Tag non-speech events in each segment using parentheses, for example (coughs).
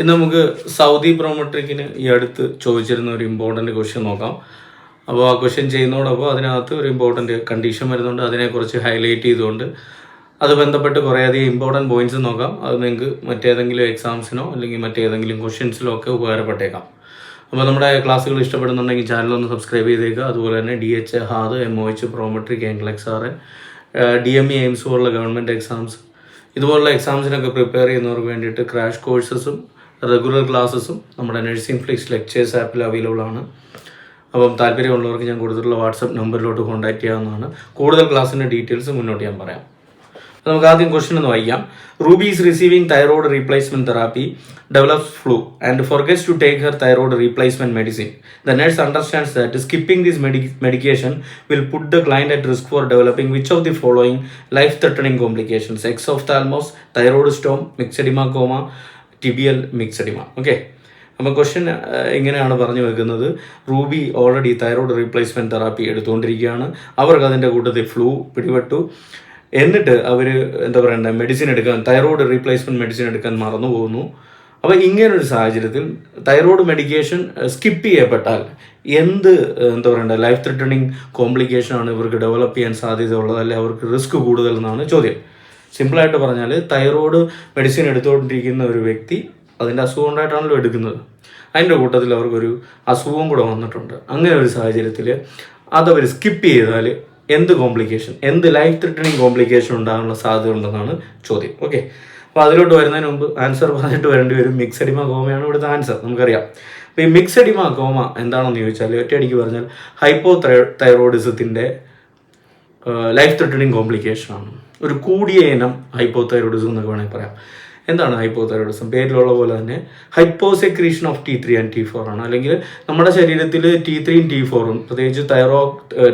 ഇന്ന് നമുക്ക് സൗദി പ്രോമെട്രിക്കിന് ഈ അടുത്ത് ചോദിച്ചിരുന്ന ഒരു ഇമ്പോർട്ടന്റ് ക്വസ്റ്റ്യൻ നോക്കാം. അപ്പോൾ ആ ക്വസ്റ്റ്യൻ ചെയ്യുന്നതോടൊപ്പം അതിനകത്ത് ഒരു ഇമ്പോർട്ടന്റ് കണ്ടീഷൻ വരുന്നുണ്ട്. അതിനെക്കുറിച്ച് ഹൈലൈറ്റ് ചെയ്തുകൊണ്ട് അത് ബന്ധപ്പെട്ട് കുറേയധികം ഇമ്പോർട്ടന്റ് പോയിന്റ്സ് നോക്കാം. അത് നിങ്ങൾക്ക് മറ്റേതെങ്കിലും എക്സാംസിനോ അല്ലെങ്കിൽ മറ്റേതെങ്കിലും ക്വസ്റ്റ്യൻസിലോ ഒക്കെ ഉപകാരപ്പെട്ടേക്കാം. അപ്പോൾ നമ്മുടെ ക്ലാസ്സുകൾ ഇഷ്ടപ്പെടുന്നുണ്ടെങ്കിൽ ചാനൽ ഒന്ന് സബ്സ്ക്രൈബ് ചെയ്തേക്കുക. അതുപോലെ തന്നെ D H HAAD M O H Prometric NCLEX R D M E AIIMS പോലുള്ള ഗവൺമെന്റ് എക്സാംസ് ഇതുപോലുള്ള എക്സാംസിനൊക്കെ പ്രിപ്പയർ ചെയ്യുന്നവർക്ക് വേണ്ടിയിട്ട് ക്രാഷ് കോഴ്സസും റെഗുലർ ക്ലാസ്സസും നമ്മുടെ നഴ്സിംഗ് ഫ്ലിക്സ് ലെക്ചേഴ്സ് ആപ്പിൽ അവൈലബിൾ ആണ്. അപ്പം താല്പര്യമുള്ളവർക്ക് ഞാൻ കൊടുത്തിട്ടുള്ള വാട്സപ്പ് നമ്പറിലോട്ട് കോൺടാക്ട് ചെയ്യാവുന്നതാണ്. കൂടുതൽ ക്ലാസ്സിന്റെ ഡീറ്റെയിൽസ് മുന്നോട്ട് ഞാൻ പറയാം. നമുക്ക് ആദ്യം ക്വസ്റ്റ്യൻ ഒന്ന് വായിക്കാം. Ruby is receiving thyroid replacement therapy develops flu and forgets to take her thyroid replacement medicine the nurse understands that skipping this medication will put the client at risk for developing which of the following life threatening complications exophthalmos thyroid storm myxedema coma tibial myxedema okay അപ്പോൾ question ഇങ്ങനെയാണ് പറഞ്ഞു വെക്കുന്നത്. Ruby already thyroid replacement therapy എടുത്തുകൊണ്ടിരിക്കുകയാണ്. അവർക്ക് അതിന്റെ കൂട്ടത്തിൽ flu പിടിപെട്ടു. എന്നിട്ട് അവർ എന്താ പറയുക മെഡിസിൻ എടുക്കാൻ തൈറോയ്ഡ് റീപ്ലേസ്മെന്റ് മെഡിസിൻ എടുക്കാൻ മറന്നു പോകുന്നു. അപ്പോൾ ഇങ്ങനൊരു സാഹചര്യത്തിൽ തൈറോയ്ഡ് മെഡിക്കേഷൻ സ്കിപ്പ് ചെയ്യപ്പെട്ടാൽ എന്ത് എന്താ പറയണ്ടേ ലൈഫ് ത്രെട്ടണിങ് കോംപ്ലിക്കേഷൻ ആണ് ഇവർക്ക് ഡെവലപ്പ് ചെയ്യാൻ സാധ്യത ഉള്ളത് അല്ലെങ്കിൽ അവർക്ക് റിസ്ക് കൂടുതൽ എന്നാണ് ചോദ്യം. സിമ്പിളായിട്ട് പറഞ്ഞാൽ തൈറോയ്ഡ് മെഡിസിൻ എടുത്തുകൊണ്ടിരിക്കുന്ന ഒരു വ്യക്തി അതിന്റെ അസുഖം ഉണ്ടായിട്ടാണല്ലോ എടുക്കുന്നത്. അതിന്റെ കൂട്ടത്തിൽ അവർക്കൊരു അസുഖവും കൂടെ വന്നിട്ടുണ്ട്. അങ്ങനെ ഒരു സാഹചര്യത്തിൽ അതവർ സ്കിപ്പ് ചെയ്താൽ എന്ത് കോംപ്ലിക്കേഷൻ എന്ത് ലൈഫ് ത്രെറ്റനിങ് കോംപ്ലിക്കേഷൻ ഉണ്ടാകാനുള്ള സാധ്യത ഉണ്ടെന്നാണ് ചോദ്യം. ഓക്കെ അപ്പോൾ അതിലോട്ട് വരുന്നതിന് മുമ്പ് ആൻസർ പറഞ്ഞിട്ട് വരേണ്ടി വരും. മിക്സഡിമ കോമയാണ് ഇവിടുത്തെ ആൻസർ നമുക്കറിയാം. അപ്പോൾ ഈ മിക്സഡിമ കോമ എന്താണെന്ന് ചോദിച്ചാൽ ഒറ്റയടിക്ക് പറഞ്ഞാൽ ഹൈപ്പോ തൈറോയിഡിസത്തിന്റെ ലൈഫ് ത്രെട്ടണിങ് കോംപ്ലിക്കേഷൻ ആണ്. ഒരു കൂടിയ ഇനം ഹൈപ്പോതൈറോയിഡിസം എന്നൊക്കെ വേണമെങ്കിൽ പറയാം. എന്താണ് ഹൈപ്പോതൈറോയിഡിസം പേരിലുള്ള പോലെ തന്നെ hyposecretion of T three and T four ആണ്. അല്ലെങ്കിൽ നമ്മുടെ ശരീരത്തിൽ ടി ത്രീയും ടി ഫോറും പ്രത്യേകിച്ച് തൈറോ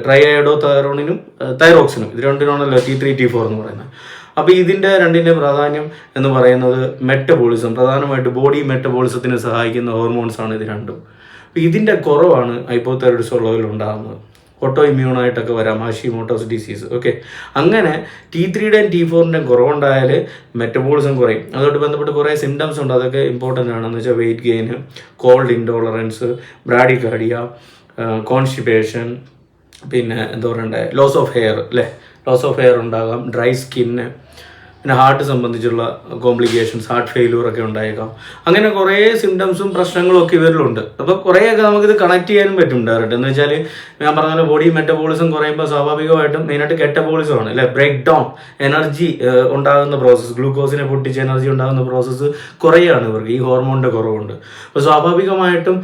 ട്രൈഡോ തൈറോണിനും തൈറോക്സിനും ഇത് രണ്ടിനാണല്ലോ ടി ത്രീ ടി ഫോർ എന്ന് പറയുന്നത്. അപ്പോൾ ഇതിന്റെ രണ്ടിന്റെ പ്രാധാന്യം എന്ന് പറയുന്നത് മെറ്റബോളിസം പ്രധാനമായിട്ട് ബോഡി മെറ്റബോളിസത്തിന് സഹായിക്കുന്ന ഹോർമോൺസ് ആണ് ഇത് രണ്ടും. ഇതിന്റെ കുറവാണ് ഹൈപ്പോതൈറോയിഡിസം ഉള്ളവരിൽ ഉണ്ടാകുന്നത്. ഓട്ടോ ഇമ്മ്യൂണായിട്ടൊക്കെ വരാം ഹാഷിമോട്ടോസ് ഡിസീസ് ഓക്കെ അങ്ങനെ ടി ത്രീയുടെയും ടി ഫോറിന്റെയും കുറവുണ്ടായാൽ മെറ്റബോളിസം കുറയും. അതോട് ബന്ധപ്പെട്ട് കുറേ സിംറ്റംസ് ഉണ്ട്. അതൊക്കെ ഇമ്പോർട്ടന്റ് ആണെന്ന് വെച്ചാൽ weight gain cold intolerance bradycardia constipation പിന്നെ എന്താ പറയണ്ടേ? ലോസ് ഓഫ് ഹെയർ അല്ലേ ലോസ് ഓഫ് ഹെയർ ഉണ്ടാകാം. ഡ്രൈ സ്കിന്ന് പിന്നെ ഹാർട്ട് സംബന്ധിച്ചുള്ള കോംപ്ലിക്കേഷൻസ് ഹാർട്ട് ഫെയിലൂർ ഒക്കെ ഉണ്ടായേക്കാം. അങ്ങനെ കുറേ സിംറ്റംസും പ്രശ്നങ്ങളും ഒക്കെ ഇവരിലുണ്ട്. അപ്പോൾ കുറേയൊക്കെ നമുക്കിത് കണക്ട് ചെയ്യാനും പറ്റും ഡയറക്റ്റ് എന്ന് വെച്ചാൽ ഞാൻ പറഞ്ഞ പോലെ ബോഡി മെറ്റബോളിസം കുറയുമ്പോൾ സ്വാഭാവികമായിട്ടും മെയിനായിട്ട് കെറ്റബോളിസം ആണ്. അല്ലെ ബ്രേക്ക് ഡൗൺ എനർജി ഉണ്ടാകുന്ന പ്രോസസ്സ് ഗ്ലൂക്കോസിനെ പൊട്ടിച്ച് എനർജി ഉണ്ടാകുന്ന പ്രോസസ്സ് കുറയാണ് ഇവർക്ക്. ഈ ഹോർമോണിന്റെ കുറവുണ്ട്. അപ്പോൾ സ്വാഭാവികമായിട്ടും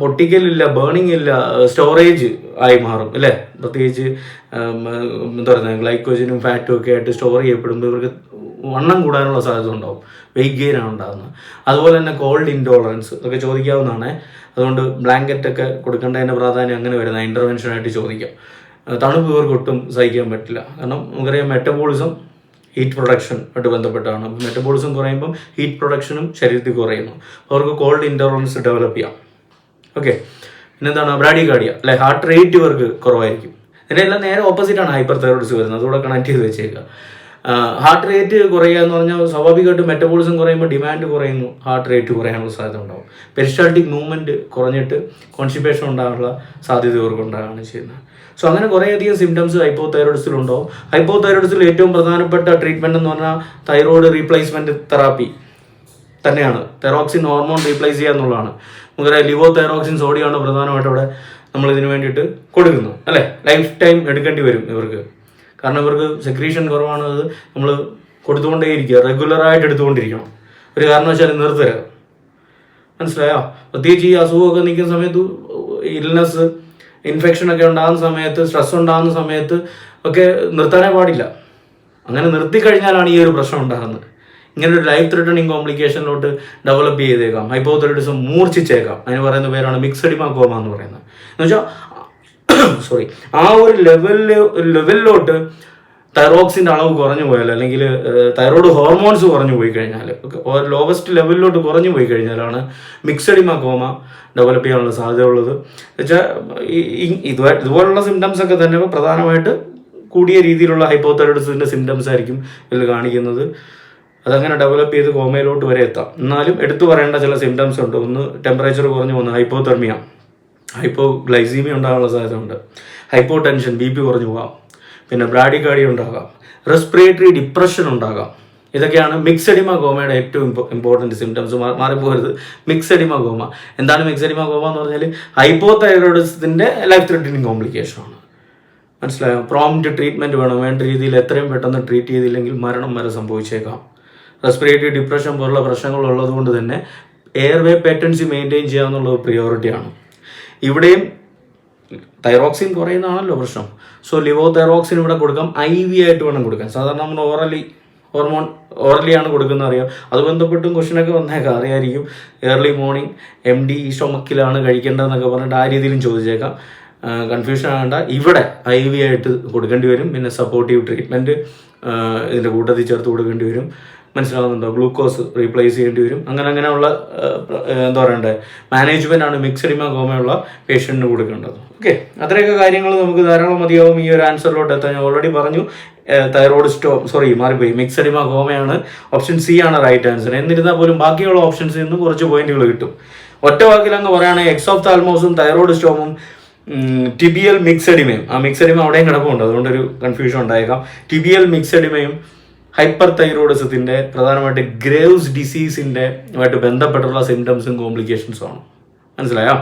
പൊട്ടിക്കലില്ല ബേണിംഗ് ഇല്ല സ്റ്റോറേജ് ആയി മാറും അല്ലേ? പ്രത്യേകിച്ച് എന്താ പറയുക ഗ്ലൈക്കോജനും ഫാറ്റും ഒക്കെ ആയിട്ട് സ്റ്റോർ ചെയ്യപ്പെടുമ്പോൾ ഇവർക്ക് വണ്ണം കൂടാനുള്ള സാധ്യത ഉണ്ടാവും. വെയിറ്റ് ആണ് ഉണ്ടാകുന്നത് അതുപോലെ തന്നെ കോൾഡ് ഇൻടോളറൻസ് ഒക്കെ ചോദിക്കാവുന്നതാണ്. അതുകൊണ്ട് ബ്ലാങ്കറ്റ് ഒക്കെ കൊടുക്കേണ്ടതിന്റെ പ്രാധാന്യം അങ്ങനെ വരുന്ന ഇന്റർവെൻഷൻ ആയിട്ട് ചോദിക്കാം. തണുപ്പ് ഇവർക്ക് ഒട്ടും സഹിക്കാൻ പറ്റില്ല. കാരണം നമുക്കറിയാം മെറ്റബോളിസം ഹീറ്റ് പ്രൊഡക്ഷൻ ആയിട്ട് ബന്ധപ്പെട്ടാണ്. മെറ്റബോളിസം കുറയുമ്പം ഹീറ്റ് പ്രൊഡക്ഷനും ശരീരത്തിൽ കുറയുന്നു. അവർക്ക് കോൾഡ് ഇൻടോളറൻസ് ഡെവലപ്പ് ചെയ്യാം. ഓക്കെ പിന്നെന്താണ്? ബ്രാഡി കാർഡിയ അല്ലെ? ഹാർട്ട് റേറ്റ് ഇവർക്ക് കുറവായിരിക്കും. ഇതിന്റെ എല്ലാം നേരെ ഓപ്പോസിറ്റ് ആണ് ഹൈപ്പർ തൈറോയിഡ്സ് വരുന്നത്. അതുകൂടെ കണക്ട് ചെയ്ത് വെച്ചേക്കുക. ഹാർട്ട് റേറ്റ് കുറയുക എന്ന് പറഞ്ഞാൽ സ്വാഭാവികമായിട്ടും മെറ്റബോളിസം കുറയുമ്പോൾ ഡിമാൻഡ് കുറയുന്നു. ഹാർട്ട് റേറ്റ് കുറയാനുള്ള സാധ്യത ഉണ്ടാവും. പെരിസ്റ്റാൾട്ടിക് മൂവ്മെന്റ് കുറഞ്ഞിട്ട് കോൺസ്റ്റിപ്പേഷൻ ഉണ്ടാകാനുള്ള സാധ്യത ഇവർക്ക് ഉണ്ടാകുകയാണ് ചെയ്യുന്നത്. സോ അങ്ങനെ കുറേയധികം സിംറ്റംസ് ഹൈപ്പോ തൈറോയിഡ്സിലുണ്ടാവും ഹൈപ്പോ തൈറോയിഡ്സിൽ ഏറ്റവും പ്രധാനപ്പെട്ട ട്രീറ്റ്മെന്റ് എന്ന് പറഞ്ഞാൽ തൈറോയിഡ് റീപ്ലേസ്മെന്റ് തെറാപ്പി തന്നെയാണ്. തെറോക്സിൻ ഹോർമോൺ റീപ്ലേസ് ചെയ്യുക എന്നുള്ളതാണ്. നമുക്കറിയാം ലിവോ തെറോക്സിൻ സോഡിയാണ് പ്രധാനമായിട്ട് അവിടെ നമ്മൾ ഇതിനു വേണ്ടിയിട്ട് കൊടുക്കുന്നു അല്ലേ? ലൈഫ് ടൈം എടുക്കേണ്ടി വരും ഇവർക്ക്. കാരണം ഇവർക്ക് സെക്രീഷൻ കുറവാണ് അത് നമ്മൾ കൊടുത്തുകൊണ്ടേയിരിക്കുക റെഗുലറായിട്ട് എടുത്തുകൊണ്ടിരിക്കണം. ഒരു കാരണവശാലും നിർത്തരുത്. മനസ്സിലായോ? പ്രത്യേകിച്ച് ഈ അസുഖമൊക്കെ നിൽക്കുന്ന സമയത്ത് ഇൽനെസ് ഇൻഫെക്ഷൻ ഒക്കെ ഉണ്ടാകുന്ന സമയത്ത് സ്ട്രെസ് ഉണ്ടാകുന്ന സമയത്ത് ഒക്കെ നിർത്താനേ പാടില്ല. അങ്ങനെ നിർത്തി കഴിഞ്ഞാലാണ് ഈ ഒരു പ്രശ്നം ഉണ്ടാകുന്നത്. ഇങ്ങനെ ഒരു ലൈഫ് ത്രെട്ടണിങ് കോംപ്ലിക്കേഷനിലോട്ട് ഡെവലപ്പ് ചെയ്തേക്കാം. ഹൈപ്പോതൈറോയിഡിസം മൂർച്ഛിച്ചേക്കാം. അതിന് പറയുന്ന പേരാണ് മിക്സഡ് മാക്കോമ എന്ന് പറയുന്നത്. എന്ന് വെച്ചാൽ സോറി (coughs) ആ ഒരു ലെവലിൽ ലെവലിലോട്ട് തൈറോക്സിന്റെ അളവ് കുറഞ്ഞു പോയാൽ അല്ലെങ്കിൽ തൈറോയ്ഡ് ഹോർമോൺസ് കുറഞ്ഞു പോയി കഴിഞ്ഞാൽ ലോവസ്റ്റ് ലെവലിലോട്ട് കുറഞ്ഞു പോയി കഴിഞ്ഞാലാണ് മിക്സഡ് കോമ ഡെവലപ്പ് ചെയ്യാനുള്ള സാധ്യത ഉള്ളത് വെച്ചാൽ ഇതുപോലെ ഇതുപോലുള്ള സിംറ്റംസ് ഒക്കെ തന്നെ പ്രധാനമായിട്ട് കൂടിയ രീതിയിലുള്ള ഹൈപ്പോതൈറോയിഡ്സിന്റെ സിംറ്റംസ് ആയിരിക്കും ഇതിൽ കാണിക്കുന്നത്. അതങ്ങനെ ഡെവലപ്പ് ചെയ്ത് കോമയിലോട്ട് വരെ എത്താം. എന്നാലും എടുത്തു പറയേണ്ട ചില സിംറ്റംസ് ഉണ്ട്. ഒന്ന് ടെമ്പറേച്ചർ കുറഞ്ഞു പോകുന്നു ഹൈപ്പോതെർമിയ ഹൈപ്പോ ഗ്ലൈസീമിയ ഉണ്ടാകാനുള്ള സാധ്യത ഉണ്ട് ഹൈപ്പോ ടെൻഷൻ ബി പി കുറഞ്ഞു പോകാം. പിന്നെ ബ്രാഡിക്കാർഡിയ ഉണ്ടാകാം. റെസ്പിറേറ്ററി ഡിപ്രഷൻ ഉണ്ടാകാം. ഇതൊക്കെയാണ് മിക്സഡിമ ഗോമയുടെ ഏറ്റവും ഇമ്പോർട്ടന്റ് സിംറ്റംസ് മാറിപ്പോകരുത്. മിക്സഡിമ ഗോമ എന്താണ് മിക്സഡിമ ഗോമ എന്ന് പറഞ്ഞാൽ ഹൈപ്പോ തൈറോയിഡിസത്തിന്റെ ലൈഫ് ത്രെറ്റനിങ് കോംപ്ലിക്കേഷൻ ആണ്. മനസ്സിലായോ? പ്രോംപ്റ്റ് ട്രീറ്റ്മെന്റ് വേണം. വേണ്ട രീതിയിൽ എത്രയും പെട്ടെന്ന് ട്രീറ്റ് ചെയ്തില്ലെങ്കിൽ മരണം വരെ സംഭവിച്ചേക്കാം. റെസ്പിറേറ്ററി ഡിപ്രഷൻ പോലുള്ള പ്രശ്നങ്ങൾ ഉള്ളതുകൊണ്ട് തന്നെ എയർവേ പാറ്റേൺസ് മെയിന്റെയിൻ ചെയ്യുക എന്നുള്ളത് പ്രിയോറിറ്റിയാണ് ഇവിടെയും തൈറോക്സിൻ കുറയുന്നതാണല്ലോ പ്രശ്നം. സോ ലിവോ തൈറോക്സിൻ ഇവിടെ കൊടുക്കാം. ഐ വി ആയിട്ട് വേണം കൊടുക്കാൻ. സാധാരണ നമ്മൾ ഓറലി ഹോർമോൺ ഓറലി ആണ് കൊടുക്കുന്നത് അറിയാം. അത് ബന്ധപ്പെട്ടും ക്വസ്റ്റനൊക്കെ വന്നേക്കാം. അറിയായിരിക്കും. ഏർലി മോർണിംഗ് എം ഡി സ്റ്റൊമക്കിലാണ് കഴിക്കേണ്ടതെന്നൊക്കെ പറഞ്ഞിട്ട് ആ രീതിയിലും ചോദിച്ചേക്കാം. കൺഫ്യൂഷൻ ആകണ്ട. ഇവിടെ ഐ വി ആയിട്ട് കൊടുക്കേണ്ടി വരും. പിന്നെ സപ്പോർട്ടീവ് ട്രീറ്റ്മെന്റ് ഇതിന്റെ കൂട്ടത്തിൽ ചേർത്ത് കൊടുക്കേണ്ടി വരും. മനസ്സിലാവുന്നുണ്ടോ? ഗ്ലൂക്കോസ് റീപ്ലേസ് ചെയ്യേണ്ടി വരും. അങ്ങനെ അങ്ങനെയുള്ള എന്താ പറയണ്ടേ? മാനേജ്മെന്റ് ആണ് മിക്സഡ് കോമയുള്ള പേഷ്യന്റിന് കൊടുക്കേണ്ടത്. ഓക്കെ അത്രയൊക്കെ കാര്യങ്ങൾ നമുക്ക് ധാരാളം മതിയാവും. ഈ ഒരു ആൻസറിലോട്ട് എത്താൻ ഞാൻ ഓൾറെഡി പറഞ്ഞു. തൈറോയ്ഡ് സ്റ്റോ സോറി മാറിപ്പോയി. മിക്സഡ് കോമയാണ് ഓപ്ഷൻ സി ആണ് റൈറ്റ് ആൻസർ എന്നിരുന്നാൽ പോലും ബാക്കിയുള്ള ഓപ്ഷൻസിൽ നിന്ന് കുറച്ച് പോയിന്റുകൾ കിട്ടും. ഒറ്റ അങ്ങ് പറയുകയാണെങ്കിൽ എക്സ് ഓഫ് താൽമോസും തൈറോയ്ഡ് സ്റ്റോമും ടിബിയൽ മിക്സഡിമയും ആ മിക്സഡിമ അവിടെയും കിടപ്പുണ്ട്. അതുകൊണ്ടൊരു കൺഫ്യൂഷൻ ഉണ്ടായേക്കാം. ടിബിയൽ മിക്സഡിമയും ഹൈപ്പർ തൈറോയിഡിസത്തിന്റെ പ്രധാനമായിട്ട് ഗ്രേവ്സ് ഡിസീസിന്റെ ആയിട്ട് ബന്ധപ്പെട്ടുള്ള സിംറ്റംസും കോംപ്ലിക്കേഷൻസും ആണ്. മനസ്സിലായോ?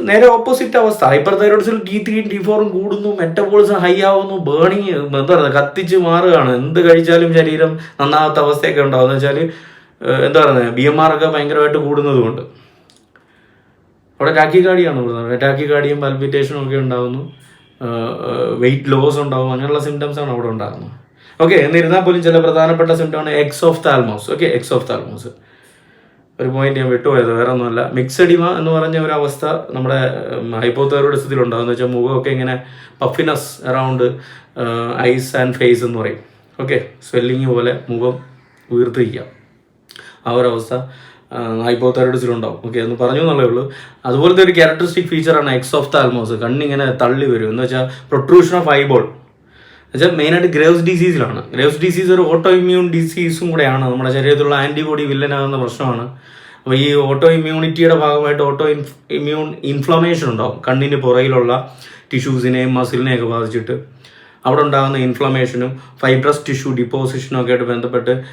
നേരെ ഓപ്പോസിറ്റ് അവസ്ഥ. ഹൈപ്പർ തൈറോയിഡ്സിൽ ടി ത്രീയും ടി ഫോറും കൂടുന്നു മെറ്റബോളിസം ഹൈ ആവുന്നു ബേണിങ് എന്താ പറയുക കത്തിച്ച് മാറുകയാണ്. എന്ത് കഴിച്ചാലും ശരീരം നന്നാവാത്ത അവസ്ഥയൊക്കെ ഉണ്ടാവും. എന്ന് വെച്ചാൽ എന്താ പറയുന്നത് ബി എം ആർ ഒക്കെ ഭയങ്കരമായിട്ട് കൂടുന്നത് കൊണ്ട്. അവിടെ ടാക്കിക്കാടിയാണ് കൂടുന്നത്. ടാക്കിക്കാടിയും പൽപിറ്റേഷനും ഒക്കെ ഉണ്ടാകുന്നു വെയിറ്റ് ലോസ് ഉണ്ടാകും അങ്ങനെയുള്ള സിംറ്റംസ് ആണ് അവിടെ ഉണ്ടാകുന്നത്. ഓക്കെ എന്നിരുന്നാൽ പോലും ചില പ്രധാനപ്പെട്ട സിംറ്റമാണ് exophthalmos okay exophthalmos ഒരു പോയിന്റ് ഞാൻ വിട്ടുപോയത് വേറെ ഒന്നുമല്ല മിക്സഡിമ എന്ന് പറഞ്ഞ ഒരു അവസ്ഥ നമ്മുടെ ഹൈപ്പോതൈറോയിഡിസത്തിൽ ഉണ്ടാകുന്ന വെച്ചാൽ മുഖമൊക്കെ ഇങ്ങനെ puffiness around eyes and face എന്ന് പറയും. ഓക്കെ സ്വെല്ലിങ് പോലെ മുഖം ഉയർത്തിരിക്കാം. ആ ഒരു അവസ്ഥ ഹൈപ്പോതൈറോയിഡ്സിലുണ്ടാവും ഓക്കെ എന്ന് പറഞ്ഞു എന്നുള്ളേ ഉള്ളൂ. അതുപോലത്തെ ഒരു ക്യാരക്ടറിസ്റ്റിക് ഫീച്ചറാണ് എക്സ് ഓഫ് താൽമോസ് കണ്ണിങ്ങനെ തള്ളി വരും. എന്ന് വെച്ചാൽ പ്രൊട്രൂഷൻ ഓഫ് ഐബോൾ എന്നുവെച്ചാൽ മെയിനായിട്ട് ഗ്രേവ്സ് ഡിസീസിലാണ് ഗ്രേവ്സ് ഡിസീസ് ഒരു ഓട്ടോ ഇമ്മ്യൂൺ ഡിസീസും കൂടെയാണ്. നമ്മുടെ ശരീരത്തിലുള്ള ആന്റിബോഡി വില്ലനാകുന്ന പ്രശ്നമാണ്. അപ്പോൾ ഈ ഓട്ടോ ഇമ്മ്യൂണിറ്റിയുടെ ഭാഗമായിട്ട് ഓട്ടോ ഇമ്മ്യൂൺ ഇൻഫ്ലമേഷൻ ഉണ്ടാവും. കണ്ണിന് പുറയിലുള്ള ടിഷ്യൂസിനെയും മസിലിനെയൊക്കെ ബാധിച്ചിട്ട്. അവിടെ ഉണ്ടാകുന്ന ഇൻഫ്ലമേഷനും ഫൈബ്രസ് ടിഷ്യൂ ഡിപ്പോസിഷനും ഒക്കെ ആയിട്ട് ബന്ധപ്പെട്ട്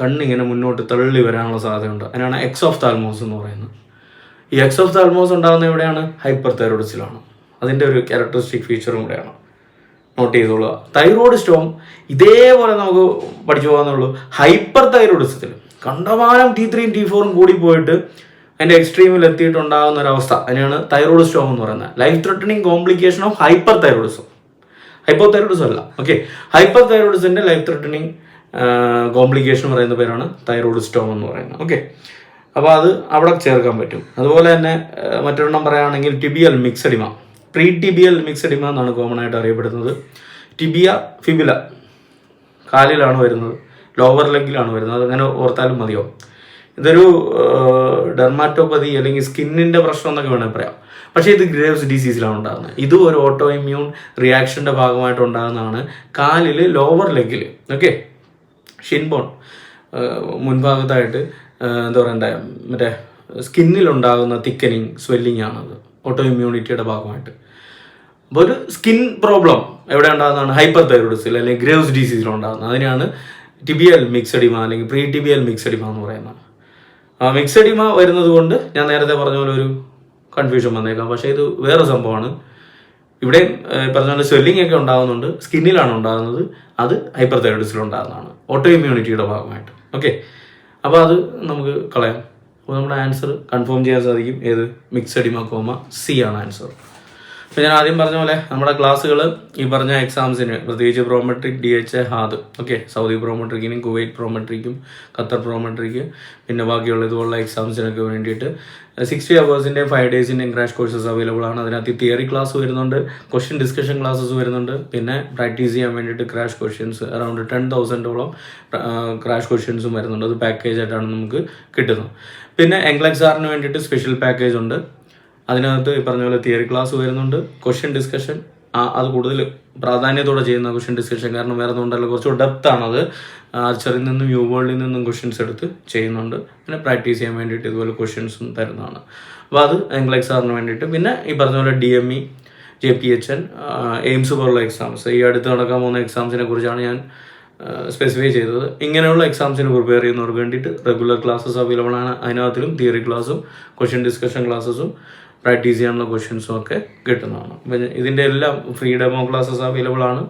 കണ്ണിങ്ങനെ മുന്നോട്ട് തള്ളി വരാനുള്ള സാധ്യതയുണ്ട്. അതിനാണ് എക്സ് ഓഫ് താൽമോസ് എന്ന് പറയുന്നത്. ഈ എക്സ് ഓഫ് താൽമോസ് ഉണ്ടാകുന്ന എവിടെയാണ്? ഹൈപ്പർ തൈറോയിഡ്സിലാണ് അതിന്റെ ഒരു ക്യാരക്ടറിസ്റ്റിക് ഫീച്ചറും കൂടെയാണ്. നോട്ട് ചെയ്തോളുക. തൈറോയ്ഡ് സ്റ്റോം ഇതേപോലെ നമുക്ക് പഠിച്ചു പോകാന്നുള്ളൂ. ഹൈപ്പർ തൈറോയിഡിസത്തിൽ കണ്ടമാനം ടി ത്രീയും ടി ഫോറും കൂടി പോയിട്ട് അതിന്റെ എക്സ്ട്രീമിൽ എത്തിയിട്ടുണ്ടാകുന്ന ഒരു അവസ്ഥ. അതിനാണ് തൈറോയ്ഡ് സ്റ്റോം എന്ന് പറയുന്നത്. Life threatening complication of hyperthyroidism hypothyroidism അല്ല. ഓക്കെ ഹൈപ്പർ തൈറോയിഡിസിന്റെ ലൈഫ് ത്രെട്ടനിങ് കോംപ്ലിക്കേഷൻ പറയുന്ന പേരാണ് തൈറോയ്ഡ് സ്റ്റോം എന്ന് പറയുന്നത്. ഓക്കെ അപ്പോൾ അത് അവിടെ ചേർക്കാൻ പറ്റും. അതുപോലെ തന്നെ മറ്റൊരെണ്ണം പറയുകയാണെങ്കിൽ tibial myxedema pre tibial myxedema എന്നാണ് കോമൺ ആയിട്ട് അറിയപ്പെടുന്നത്. ടിബിയ ഫിബില കാലിലാണ് വരുന്നത്. ലോവർ ലെഗിലാണ് വരുന്നത്. അങ്ങനെ ഓർത്താലും മതിയോ? ഇതൊരു ഡെർമാറ്റോപ്പതി അല്ലെങ്കിൽ സ്കിന്നിന്റെ പ്രശ്നം എന്നൊക്കെ വേണമെങ്കിൽ പറയാം. പക്ഷേ ഇത് ഗ്രേവ്സ് ഡിസീസിലാണ് ഉണ്ടാകുന്നത്. ഇത് ഒരു ഓട്ടോ ഇമ്മ്യൂൺ റിയാക്ഷന്റെ ഭാഗമായിട്ട് ഉണ്ടാകുന്നതാണ്. കാലിൽ ലോവർ ലെഗിൽ ഓക്കെ ഷിൻബോൺ മുൻഭാഗത്തായിട്ട് എന്താ പറയണ്ടേ മറ്റേ സ്കിന്നിലുണ്ടാകുന്ന തിക്കനിങ് സ്വെല്ലിംഗ് ആണത്. ഓട്ടോ ഇമ്മ്യൂണിറ്റിയുടെ ഭാഗമായിട്ട്. അപ്പോൾ ഒരു സ്കിൻ പ്രോബ്ലം എവിടെ ഉണ്ടാകുന്നതാണ്? ഹൈപ്പർ തൈറോയിഡിസിൽ അല്ലെങ്കിൽ ഗ്രേവ്സ് ഡിസീസിൽ ഉണ്ടാകുന്നത്. അതിനാണ് ടിബിയൽ മിക്സഡിമ അല്ലെങ്കിൽ പ്രീ ടിബിയൽ മിക്സഡിമ എന്ന് പറയുന്നത്. ആ മിക്സഡിമ വരുന്നത് കൊണ്ട് ഞാൻ നേരത്തെ പറഞ്ഞ പോലെ ഒരു കൺഫ്യൂഷൻ വന്നേക്കാം. പക്ഷേ ഇത് വേറെ സംഭവമാണ്. ഇവിടെ പറഞ്ഞ പോലെ സ്വെല്ലിംഗ് ഒക്കെ ഉണ്ടാകുന്നുണ്ട്. സ്കിന്നിലാണ് ഉണ്ടാകുന്നത്. അത് ഹൈപ്പർ തൈറോയിഡിസിൽ ഉണ്ടാകുന്നതാണ്. ഓട്ടോ ഇമ്മ്യൂണിറ്റിയുടെ ഭാഗമായിട്ട്. ഓക്കെ അപ്പോൾ അത് നമുക്ക് കളയാം. അപ്പോൾ നമ്മുടെ ആൻസർ കൺഫേം ചെയ്യാൻ സാധിക്കും. ഏത്? മിക്സഡിമ കോമ സി ആണ് ആൻസർ അപ്പോൾ ഞാൻ ആദ്യം പറഞ്ഞ പോലെ നമ്മുടെ ക്ലാസ്സുകൾ ഈ പറഞ്ഞ എക്സാംസിന് പ്രത്യേകിച്ച് Prometric D H A HAAD okay Saudi പ്രോമെട്രിക്കിനും Kuwait പ്രോമെട്രിക്കും ഖത്തർ പ്രോമെട്രിക്ക് പിന്നെ ബാക്കിയുള്ള ഇതുപോലുള്ള എക്സാംസിനൊക്കെ വേണ്ടിയിട്ട് സിക്സ്റ്റി അവേഴ്സിന്റെ ഫൈവ് ഡേയ്സിന്റെയും ക്രാഷ് കോഴ്സസ് അവൈലബിൾ ആണ്. അതിനകത്ത് തിയറി ക്ലാസ് വരുന്നുണ്ട് ക്വസ്റ്റ്യൻ ഡിസ്കഷൻ ക്ലാസ്സസ് വരുന്നുണ്ട് പിന്നെ പ്രാക്ടീസ് ചെയ്യാൻ വേണ്ടിയിട്ട് ക്രാഷ് ക്വസ്റ്റ്യൻസ് അറൗണ്ട് ടെൻ തൗസൻഡോളം ക്രാഷ് ക്വസ്റ്റ്യൻസും വരുന്നുണ്ട്. അത് പാക്കേജ് ആയിട്ടാണ് നമുക്ക് കിട്ടുന്നത്. പിന്നെ എംഗ്ലക്സാറിന് വേണ്ടിയിട്ട് സ്പെഷ്യൽ പാക്കേജ് ഉണ്ട്. അതിനകത്ത് ഈ പറഞ്ഞ പോലെ തിയറി ക്ലാസ് വരുന്നുണ്ട്. ക്വസ്റ്റ്യൻ ഡിസ്കഷൻ അത് കൂടുതൽ പ്രാധാന്യത്തോടെ ചെയ്യുന്ന ക്വസ്റ്റ്യൻ ഡിസ്കഷൻ കാരണം വേറെ ഒന്നുണ്ടല്ലോ കുറച്ച് ഡെപ്ത് ആണത് ആർച്ചറിൽ നിന്നും യു വേൾഡിൽ നിന്നും ക്വസ്റ്റ്യൻസ് എടുത്ത് ചെയ്യുന്നുണ്ട്. പിന്നെ പ്രാക്ടീസ് ചെയ്യാൻ വേണ്ടിയിട്ട് ഇതുപോലെ ക്വസ്റ്റ്യൻസും തരുന്നതാണ്. അപ്പോൾ അത് എങ്കിൽ എക്സാമിന് വേണ്ടിയിട്ട്. പിന്നെ ഈ പറഞ്ഞ പോലെ D M E J P H N AIIMS പോലുള്ള എക്സാംസ് ഈ അടുത്ത് നടക്കാൻ പോകുന്ന എക്സാംസിനെ കുറിച്ചാണ് ഞാൻ സ്പെസിഫൈ ചെയ്തത്. ഇങ്ങനെയുള്ള എക്സാംസിന് പ്രിപ്പയർ ചെയ്യുന്നവർക്ക് വേണ്ടിയിട്ട് റെഗുലർ ക്ലാസ്സസ് അവൈലബിൾ ആണ്. അതിനകത്തിലും തിയറി ക്ലാസ്സും ക്വസ്റ്റ്യൻ ഡിസ്കഷൻ ക്ലാസ്സസും പ്രാക്ടീസ് ചെയ്യാനുള്ള ക്വസ്റ്റ്യൻസും ഒക്കെ കിട്ടുന്നതാണ്. ഇതിന്റെ എല്ലാം ഫ്രീ ഡെമോ ക്ലാസ്സസ് അവൈലബിൾ ആണ്.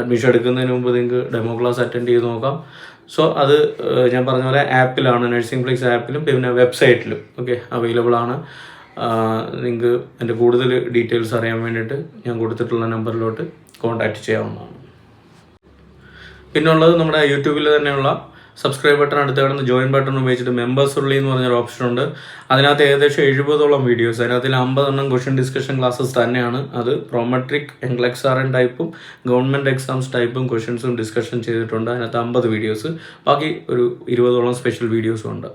അഡ്മിഷൻ എടുക്കുന്നതിന് മുമ്പ് നിങ്ങൾക്ക് ഡെമോ ക്ലാസ് അറ്റൻഡ് ചെയ്ത് നോക്കാം. സോ അത് ഞാൻ പറഞ്ഞ പോലെ ആപ്പിലാണ് നഴ്സിംഗ് ഫ്ലിക്സ് ആപ്പിലും പിന്നെ വെബ്സൈറ്റിലും ഓക്കെ അവൈലബിൾ ആണ്. നിങ്ങൾക്ക് എന്റെ കൂടുതൽ ഡീറ്റെയിൽസ് അറിയാൻ വേണ്ടിയിട്ട് ഞാൻ കൊടുത്തിട്ടുള്ള നമ്പറിലോട്ട് കോൺടാക്റ്റ് ചെയ്യാവുന്നതാണ്. പിന്നുള്ളത് നമ്മുടെ യൂട്യൂബിൽ തന്നെയുള്ള സബ്സ്ക്രൈബ് ബട്ടൺ അടുത്ത് കിടന്ന് ജോയിൻ ബട്ടൺ ഉപയോഗിച്ചിട്ട് മെമ്പേഴ്സ് ഉള്ളി എന്ന് പറഞ്ഞൊരു ഓപ്ഷൻ ഉണ്ട്. അതിനകത്ത് ഏകദേശം എഴുപതോളം വീഡിയോസ് അതിനകത്തിൽ അമ്പതെണ്ണം ക്വസ്റ്റ്യൻ ഡിസ്കഷൻ ക്ലാസ്സസ് തന്നെയാണ്. അത് പ്രോമെട്രിക് എൻഗ്ലക്സാറൻ ടൈപ്പും ഗവൺമെന്റ് എക്സാംസ് ടൈപ്പും ക്വസ്റ്റ്യൻസും ഡിസ്കഷൻ ചെയ്തിട്ടുണ്ട്. അതിനകത്ത് അമ്പത് വീഡിയോസ് ബാക്കി ഒരു ഇരുപതോളം സ്പെഷ്യൽ വീഡിയോസും ഉണ്ട്.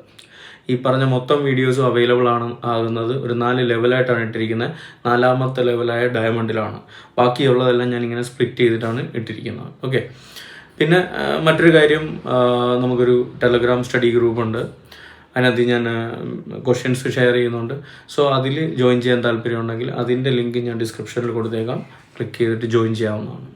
ഈ പറഞ്ഞ മൊത്തം വീഡിയോസും അവൈലബിൾ ആണ് ആകുന്നത് ഒരു നാല് ലെവലായിട്ടാണ് ഇട്ടിരിക്കുന്നത്. നാലാമത്തെ ലെവലായ ഡയമണ്ടിലാണ് ബാക്കിയുള്ളതെല്ലാം ഞാൻ ഇങ്ങനെ സ്പ്ലിറ്റ് ചെയ്തിട്ടാണ് ഇട്ടിരിക്കുന്നത്. ഓക്കെ പിന്നെ മറ്റൊരു കാര്യം നമുക്കൊരു ടെലഗ്രാം സ്റ്റഡി ഗ്രൂപ്പുണ്ട് അതിനകത്ത് ഞാൻ ക്വസ്റ്റ്യൻസ് ഷെയർ ചെയ്യുന്നുണ്ട്. സോ അതിൽ ജോയിൻ ചെയ്യാൻ താല്പര്യമുണ്ടെങ്കിൽ അതിന്റെ ലിങ്ക് ഞാൻ ഡിസ്ക്രിപ്ഷനിൽ കൊടുത്തേക്കാം. ക്ലിക്ക് ചെയ്തിട്ട് ജോയിൻ ചെയ്യാവുന്നതാണ്.